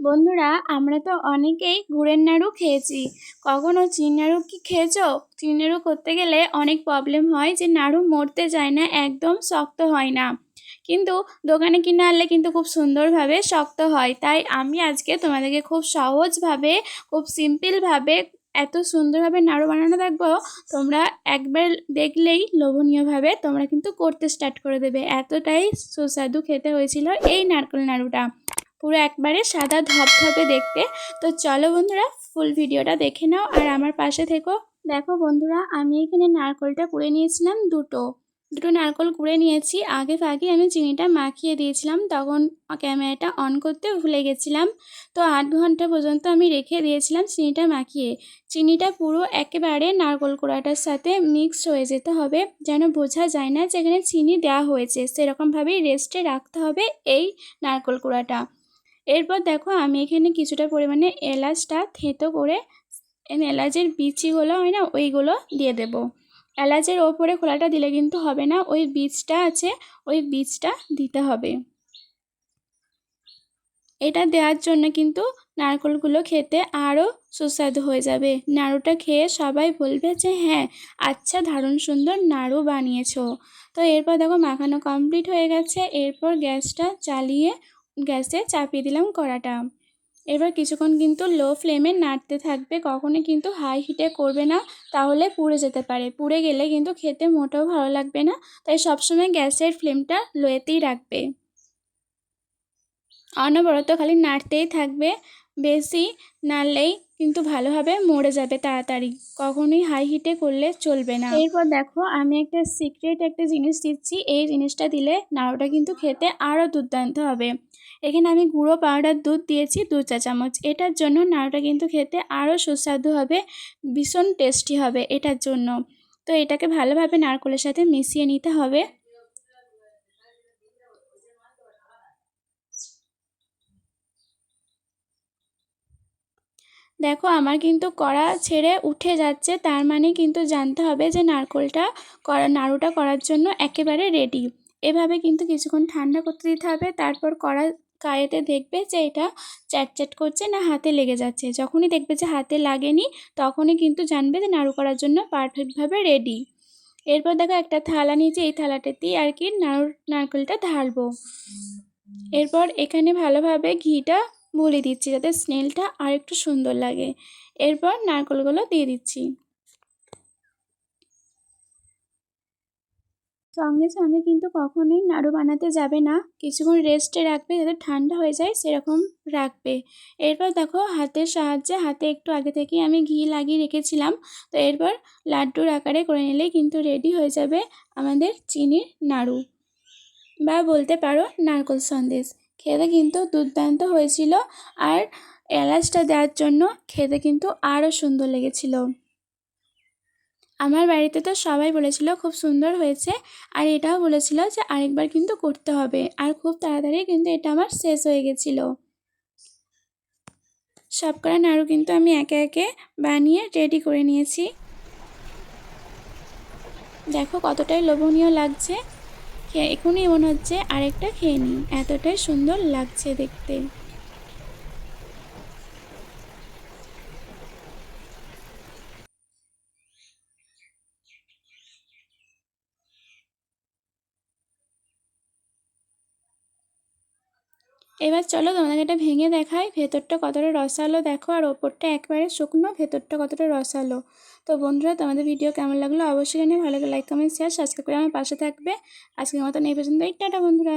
বন্ধুরা, আমরা তো অনেকেই গুড়ের নাড়ু খেয়েছি। কখনো চিন নাড়ু কি খেয়েছো? চিন নাড়ু করতে গেলে অনেক প্রবলেম হয় যে নাড়ু মরতে যায় না, একদম শক্ত হয় না। কিন্তু দোকানে কিনে আনলে কিন্তু খুব সুন্দরভাবে শক্ত হয়। তাই আমি আজকে তোমাদেরকে খুব সহজভাবে, খুব সিম্পলভাবে এত সুন্দরভাবে নাড়ু বানানো দেখব, তোমরা একবার দেখলেই লোভনীয়ভাবে তোমরা কিন্তু করতে স্টার্ট করে দেবে। এতটাই সুস্বাদু খেতে হয়েছিল এই নারকেল নাড়ুটা। পুরো একবারে সাদা ধপধপে দেখতে। তো চলো বন্ধুরা ফুল ভিডিওটা দেখে নাও। আর আমার পাশে থেকো। দেখো বন্ধুরা, আমি এখানে নারকলটা কুড়ে নিয়েছিলাম দুটো। দুটো নারকল কুড়ে নিয়েছি। আগে ফাগে আমি চিনিটা মাখিয়ে দিয়েছিলাম। তখন ক্যামেরাটা অন করতে ভুলে গেছিলাম। তো আধ ঘণ্টা পর্যন্ত আমি রেখে দিয়েছিলাম চিনিটা মাখিয়ে। চিনিটা পুরো একেবারে নারকল কুড়াটার সাথে মিক্সড হয়ে যেতে হবে। যেন বোঝা যায় না যেখানে চিনি দেওয়া হয়েছে। সেরকমভাবেই রেস্টে রাখতে হবে এই নারকল কোড়াটা। এরপর দেখো আমি এখানে কিছুটা পরিমাণে এলাচটা থেঁতো করে এলাচের বিচিগুলো হয় না ওইগুলো দিয়ে দেব। এলাচের ওপরে খোলাটা দিলে কিন্তু হবে না, ওই বীজটা আছে, ওই বীজটা দিতে হবে। এটা দেওয়ার জন্য কিন্তু নারকলগুলো খেতে আরও সুস্বাদু হয়ে যাবে। নাড়ুটা খেয়ে সবাই বলবে যে হ্যাঁ আচ্ছা দারুণ সুন্দর নাড়ু বানিয়েছো। তো এরপর দেখো মাখানো কমপ্লিট হয়ে গেছে, এরপর গ্যাসটা চালিয়ে গ্যাসে চাপিয়ে দিলাম কড়াটা। এবার কিছুক্ষণ কিন্তু লো ফ্লেমে নাড়তে থাকবে, কখনোই কিন্তু হাই হিটে করবে না, তাহলে পুড়ে যেতে পারে। পুড়ে গেলে কিন্তু খেতে মোটেও ভালো লাগবে না, তাই সবসময় গ্যাসের ফ্লেমটা লোয়েতেই রাখবে। অনবরত খালি নাড়তেই থাকবে, বেশি নাড়লেই কিন্তু ভালোভাবে মরে যাবে তাড়াতাড়ি, কখনোই হাই হিটে করলে চলবে না। এরপর দেখো, আমি একটা সিক্রেট একটা জিনিস দিচ্ছি, এই জিনিসটা দিলে নাড়ুটা কিন্তু খেতে আরও দুর্দান্ত হবে। এখানে আমি গুঁড়ো পাউডার, দুধ দিয়েছি, দু চা চামচ। এটার জন্য নাড়ুটা কিন্তু খেতে আরও সুস্বাদু হবে, ভীষণ টেস্টি হবে এটার জন্য। তো এটাকে ভালোভাবে নারকলের সাথে মিশিয়ে নিতে হবে। দেখো, আমার কিন্তু কড়া ছেড়ে উঠে যাচ্ছে, তার মানে কিন্তু জানতে হবে যে নারকোলটা করা, নাড়ুটা করার জন্য একেবারে রেডি এভাবে কিন্তু কিছুক্ষণ ঠান্ডা করতে দিতে হবে। তারপর কড়া কায়েতে দেখবে যে এটা চ্যাট করছে না হাতে লেগে যাচ্ছে। যখনই দেখবে যে হাতে লাগেনি, তখনই কিন্তু জানবে যে নাড়ু করার জন্য পারফেক্টভাবে রেডি এরপর দেখো একটা থালা নিয়েছি, এই থালাটাতেই আর কি নাড়ু নারকেলটা ঢালবো। এরপর এখানে ভালোভাবে ঘিটা বলে দিচ্ছি যাতে স্নেলটা আর একটু সুন্দর লাগে। এরপর নারকলগুলো দিয়ে দিচ্ছি। সঙ্গে সঙ্গে কিন্তু কখনোই নাড়ু বানাতে যাবে না। কিছুক্ষণ রেস্টে রাখবে, যাতে ঠান্ডা হয়ে যায়, সেরকম রাখবে। এরপর দেখো হাতের সাহায্যে হাতে একটু আগে থেকেই আমি ঘি লাগিয়ে রেখেছিলাম। তো এরপর লাড্ডুর আকারে করে নিলেই কিন্তু রেডি হয়ে যাবে আমাদের চিনির নাড়ু। বা বলতে পারো নারকল সন্দেশ। খেতে কিন্তু দুর্দান্ত হয়েছিল। আর এলাচটা দেওয়ার জন্য খেতে কিন্তু আরও সুন্দর লেগেছিল। আমার বাড়িতে তো সবাই বলেছিল খুব সুন্দর হয়েছে, আর এটাও বলেছিল যে আরেকবার কিন্তু করতে হবে, আর খুব তাড়াতাড়ি কিন্তু এটা আমার শেষ হয়ে গেছিল। সবকটা নাড়ু কিন্তু আমি একে একে বানিয়ে রেডি করে নিয়েছি। দেখো কতটাই লোভনীয় লাগছে এখনই মনে হচ্ছে আরেকটা খেয়ে নিই, এতটাই সুন্দর লাগছে দেখতে। এবার চলো তোমাদেরকে এটা ভেঙে দেখাই। ভেতরটা কতটা রসালো দেখো, আর ওপরটা একবারে শুকনো, ভেতরটা কতটা রসালো। তো বন্ধুরা, তোমাদের ভিডিও কেমন লাগল অবশ্যই জানিয়ে ভালো লাইক কমেন্ট শেয়ার সাবস্ক্রাইব করে আমার পাশে থাকবে। আজকের মতন এই পর্যন্ত টাটা বন্ধুরা।